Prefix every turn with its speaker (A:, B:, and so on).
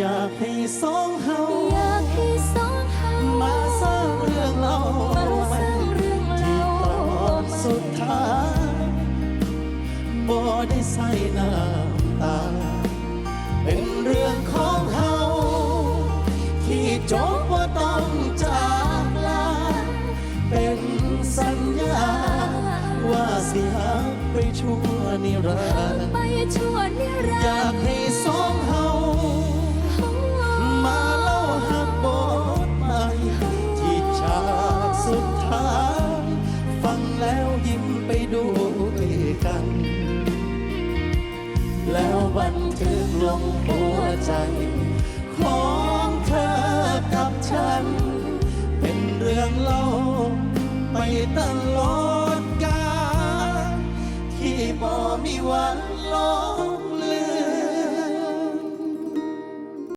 A: อยากให้สองเฮา
B: อยากให้สองเฮา
A: มาสร้างเรื่องเล่า
B: มาสร้างเรื่อง
A: ที่
B: เล่า
A: ตอนสุดท้ายบ่ได้ใส่น้ำตา เป็นเรื่องของเฮาที่จบว่าต้องจากลา เป็นสัญญา ว่าสิหักไปชั่วนิรันดร์
B: ไปชั่วนิรั
A: น
B: ดร์
A: แล้วบันทึกลงหัวใจ ของเธอกับฉัน เป็นเรื่องเล่าไปตลอดกาลที่บ่มีวัน